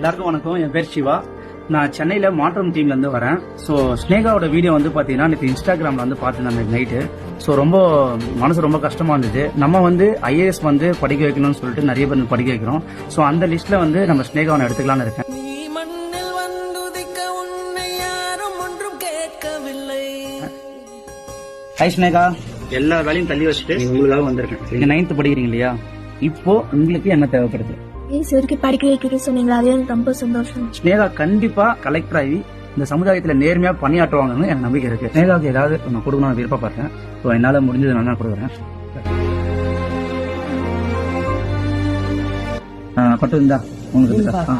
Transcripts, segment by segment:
எல்லாருக்கும் வணக்கம். என் பேர் சிவா. நான் சென்னையில மாற்றம் டீம்ல இருந்து வரேன். ஸோ ஸ்னேகாவோட வீடியோ வந்து பாத்தீங்கன்னா நேற்று இன்ஸ்டாகிராம்ல வந்து பார்த்தேன் நைட்டு ஸோ ரொம்ப மனசு ரொம்ப கஷ்டமா இருந்தது. நம்ம வந்து ஐஏஎஸ் வந்து படிக்க வைக்கணும்னு சொல்லிட்டு நிறைய பேர் படிக்க வைக்கிறோம். ஸோ அந்த லிஸ்ட்ல வந்து நம்ம ஸ்னேகாவை எடுத்துக்கலாம்னு இருக்கேன். ஹை ஸ்னேகா. எல்லா வேலையும் தள்ளி வச்சுட்டு உங்களுக்காக வந்திருக்கேன். நீங்க நைன்த் படிக்கிறீங்க இல்லையா? இப்போ உங்களுக்கு என்ன தேவைப்படுது? ஏசு வரைக்கும் படிக்க வைக்கிறேன்னு சொன்னீங்களா? அது எனக்கு ரொம்ப சந்தோஷம். ஸ்னேகா கண்டிப்பா கலெக்டர் ஆகி இந்த சமுதாயத்துல நேர்மையா பணியாற்றுவாங்கன்னு எனக்கு நம்பிக்கை இருக்கு. ஸ்னேகாவுக்கு ஏதாவது நான் கொடுக்கணும்னு விருப்பப்படுறேன். ஸோ என்னால முடிஞ்சது நான் தான் கொடுக்குறேன். ஆ, பட்டு இருந்தா உங்களுக்கு இருக்கா?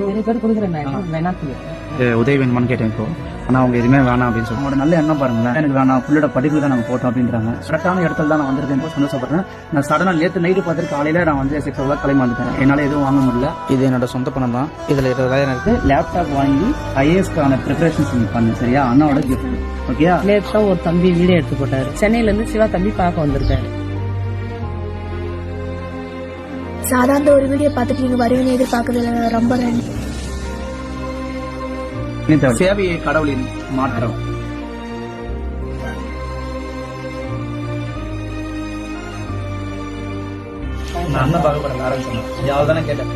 ஏ, உதவி வேணுமான்னு கேட்டேன் இப்போ. ஆனா அவங்க எதுவுமே வேணாம் அப்படின்னு சொல்லி அவங்களோட நல்ல எண்ணம் பாருங்களேன். எனக்கு வேணாம் புள்ளோட படிப்புல தான் நாங்க போட்டோம் அப்படின்றாங்க. கரெக்டான இடத்துல தான் நான் வந்திருக்கேன் சந்தோஷப்படுறேன். நான் சடனா நேத்து நைட்டு பார்த்துட்டு காலையில நான் வந்து சிக்ஸ் ஓ கிளம்பி வந்துட்டேன். என்னால எதுவும் வாங்க முடியல. இது என்னோட சொந்த பணம் தான். இதுல இருபதாயிரம் இருக்கு. லேப்டாப் வாங்கி ஐஏஎஸ்க்கான ப்ரிப்பரேஷன்ஸ் பண்ணேன் சரியா? அண்ணாவோட கிஃப்ட் ஓகேயா லேட்டா ஒரு தம்பி வீடியோ எடுத்து போட்டாரு. சென்னையில இருந்து சிவா தம்பி பார்க்க வந்திருக்காரு. சாதாரண ஒரு வீடியோ பார்த்துட்டு நீங்க வருவீங்கன்னு எதிர்பார்க்கறதுல ரொம்ப நன்றி. சேவையை கடவுளின் மாற்றம். நான் அண்ணன் பார்க்க ஆரம்பிச்சேன் யாவது தானே கேட்டேன்?